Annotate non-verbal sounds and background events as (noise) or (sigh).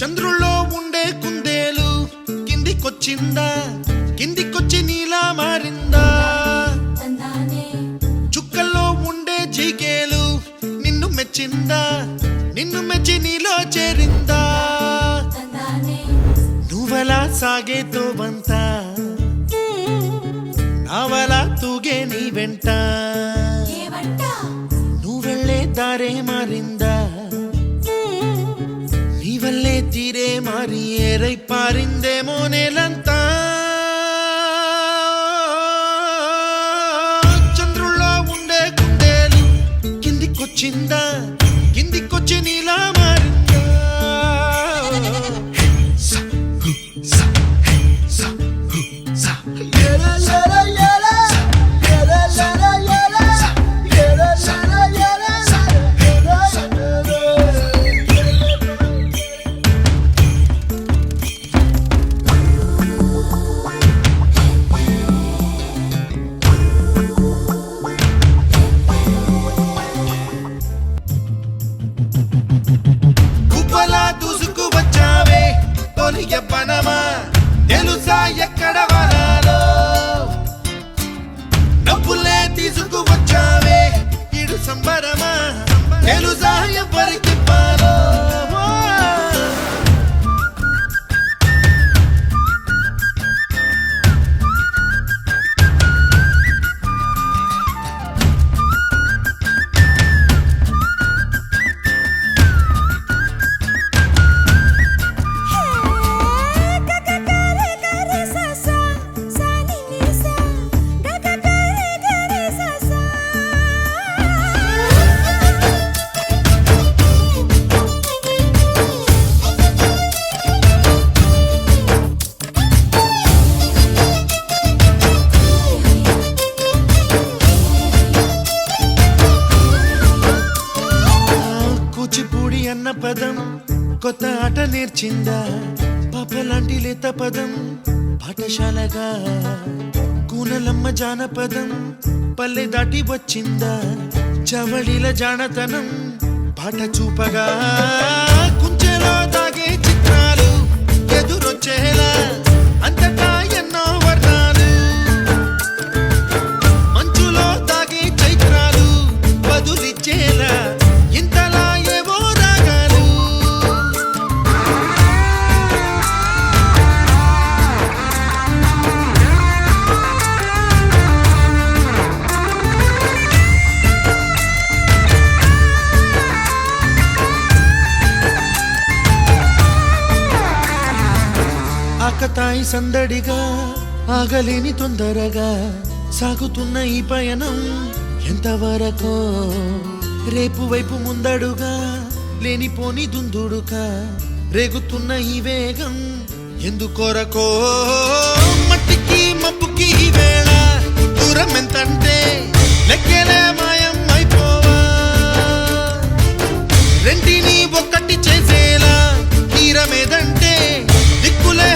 చంద్రుల్లో ఉండే కుందేలు కిందికొచ్చిందా? కిందికొచ్చి నీలా మారిందా? చుక్కల్లో ఉండే జీకేలు నిన్ను మెచ్చిందా? నిన్ను మెచ్చి నీలో చేరిందా? నువ్వలా సాగే తోవంత నీ వెంట? నువ్వెళ్ళే దారే మారిందా? నీ వల్లే తీరే మారి ఏరై పారిందేమో నేలంతా. చంద్రుల్లో ఉండే కుందేలు కిందికొచ్చిందా? కిందికొచ్చి నీలా మారిందా? (laughs) స, హు, తొలి ఎవ్వనమా తెలుసా కూచిపూడి అన్న పదం కొత్త ఆట నేర్చిందా? పాప లాంటి లేత పదం పాఠశాలగా. కూనలమ్మ జానపదం పల్లె దాటి వచ్చిందా? చవళిల జానతనం పాట చూపగా. కుంచెలో తాగే చిత్రాలు ఎదురొచ్చేలా ఆకతాయి సందడిగా ఆగలేని తొందరగా సాగుతున్న ఈ పయనం ఎంతవరకో? రేపు వైపు ముందడుగా లేనిపోని దుందుడుగా రేగుతున్న ఈ వేగం ఎందుకొరకో? మట్టికి మప్పుకి వేళ దూరం ఎంతంటే లెక్కలే మాయం అయిపోవా? రెండిని ఒక్కటి చేసేలా తీరమేదంటే దిక్కులే